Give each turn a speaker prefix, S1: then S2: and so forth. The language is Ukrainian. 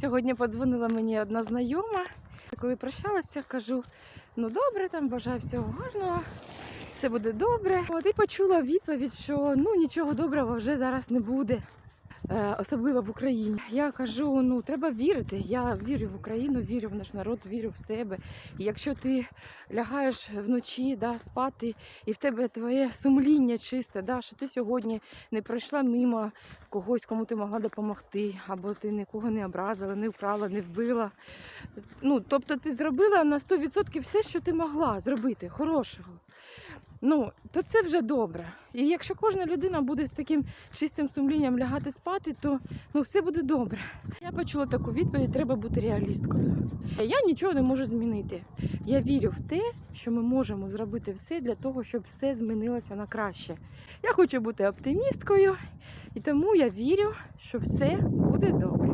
S1: Сьогодні подзвонила мені одна знайома. Коли прощалася, кажу: ну добре, там бажаю всього гарного, все буде добре. От і почула відповідь, що ну нічого доброго вже зараз не буде. Е, Особливо в Україні. Я кажу: ну треба вірити. Я вірю в Україну, вірю в наш народ, вірю в себе. І якщо ти лягаєш вночі да, спати, і в тебе твоє сумління чисте, да, що ти сьогодні не пройшла мимо когось, кому ти могла допомогти, або ти нікого не образила, не вкрала, не вбила. Ну, тобто ти зробила на 100% все, що ти могла зробити, хорошого. Ну, то це вже добре. І якщо кожна людина буде з таким чистим сумлінням лягати спати, то ну, все буде добре. Я почула таку відповідь, треба бути реалісткою. Я нічого не можу змінити. Я вірю в те, що ми можемо зробити все для того, щоб все змінилося на краще. Я хочу бути оптимісткою, і тому я вірю, що все буде добре.